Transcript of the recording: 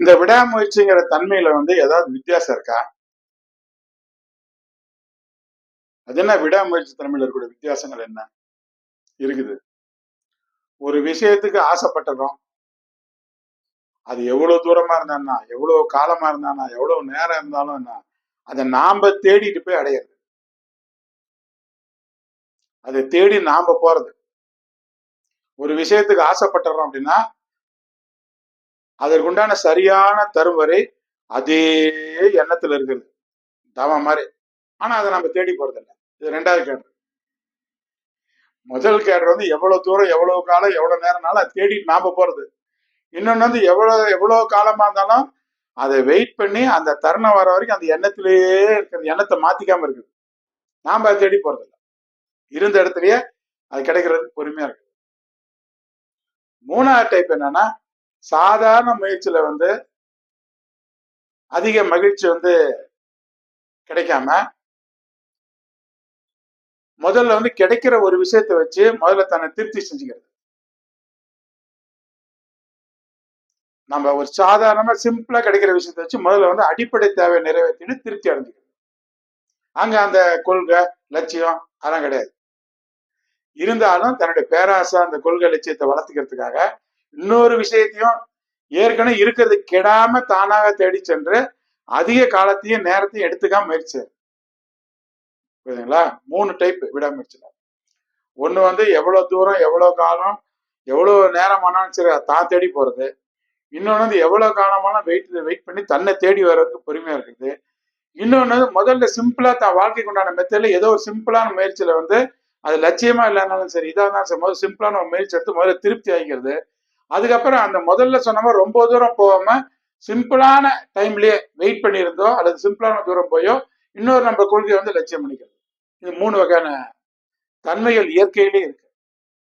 இந்த விடாமுயற்சிங்கிற தன்மையில வந்து ஏதாவது வித்தியாசம் இருக்கா? அது என்ன விடாமுயற்சி தன்மையில இருக்கக்கூடிய வித்தியாசங்கள் என்ன? இருக்குது. ஒரு விஷயத்துக்கு ஆசைப்பட்டதும் அது எவ்வளவு தூரமா இருந்தான்னா எவ்வளவு காலமா இருந்தானா எவ்வளவு நேரம் இருந்தாலும் என்ன அதை நாம தேடிட்டு போய் அடையிறது. அதை தேடி நாம போறது. ஒரு விஷயத்துக்கு ஆசைப்பட்டுறோம் அப்படின்னா அதற்குண்டான சரியான தரும் வரை அதே எண்ணத்துல இருக்குது. தவம் மாதிரி. ஆனா அதை நம்ம தேடி போறது இது ரெண்டாவது கேடர். முதல் கேடர் வந்து எவ்வளவு தூரம் எவ்வளவு காலம் எவ்வளவு நேரம்னாலும் அதை தேடிட்டு நாம போறது. இன்னொன்னு வந்து எவ்வளவு எவ்வளவு காலமா இருந்தாலும் அதை வெயிட் பண்ணி அந்த தருணம் வர வரைக்கும் அந்த எண்ணத்திலேயே இருக்கிறது எண்ணத்தை மாத்திக்காம இருக்குது. நாம அதை தேடி போறது இருந்த இடத்துலயே அது கிடைக்கிறதுக்கு பொறுமையா இருக்கு. மூணாவது டைப் என்னன்னா சாதாரண முயற்சியில வந்து அதிக மகிழ்ச்சி வந்து கிடைக்காம முதல்ல வந்து கிடைக்கிற ஒரு விஷயத்தை வச்சு முதல்ல தன்னை திருப்தி செஞ்சுக்கிறது. நம்ம ஒரு சாதாரணமா சிம்பிளா கிடைக்கிற விஷயத்தை வச்சு முதல்ல வந்து அடிப்படை தேவை நிறைவேற்றிட்டு திருப்தி அடைஞ்சுக்கிறது. அங்க அந்த கொள்கை லட்சியம் அதெல்லாம் கிடையாது. இருந்தாலும் தன்னுடைய பேராசை அந்த கொள்கை லட்சியத்தை வளர்த்துக்கிறதுக்காக இன்னொரு விஷயத்தையும் ஏற்கனவே இருக்கிறது கெடாம தானாக தேடி சென்று அதிக காலத்தையும் நேரத்தையும் எடுத்துக்காம முயற்சி புரியுதுங்களா? மூணு டைப் விடாமுயற்சியில ஒண்ணு வந்து எவ்வளவு தூரம் எவ்வளவு காலம் எவ்வளவு நேரம் ஆனாலும் சரி தான் தேடி போறது. இன்னொன்று வந்து எவ்வளவு காலமான வெயிட் வெயிட் பண்ணி தன்னை தேடி வர்றதுக்கு பொறுமையா இருக்குது. இன்னொன்று முதல்ல சிம்பிளா தான் வாழ்க்கைக்கு உண்டான மெத்தட்ல ஏதோ ஒரு சிம்பிளான முயற்சியில வந்து அது லட்சியமா இல்லைனாலும் சரி இதாக இருந்தாலும் சரி முதல்ல சிம்பிளான ஒரு முயற்சி எடுத்து முதல்ல திருப்தி ஆகிக்கிறது அதுக்கப்புறம் அந்த முதல்ல சொன்னமா ரொம்ப தூரம் போகாம சிம்பிளான டைம்லயே வெயிட் பண்ணியிருந்தோ அல்லது சிம்பிளான தூரம் போயோ இன்னொரு நம்ம கொள்கையை வந்து லட்சியம் பண்ணிக்கிறது. இது மூணு வகையான தன்மைகள் இயற்கையிலே இருக்கு.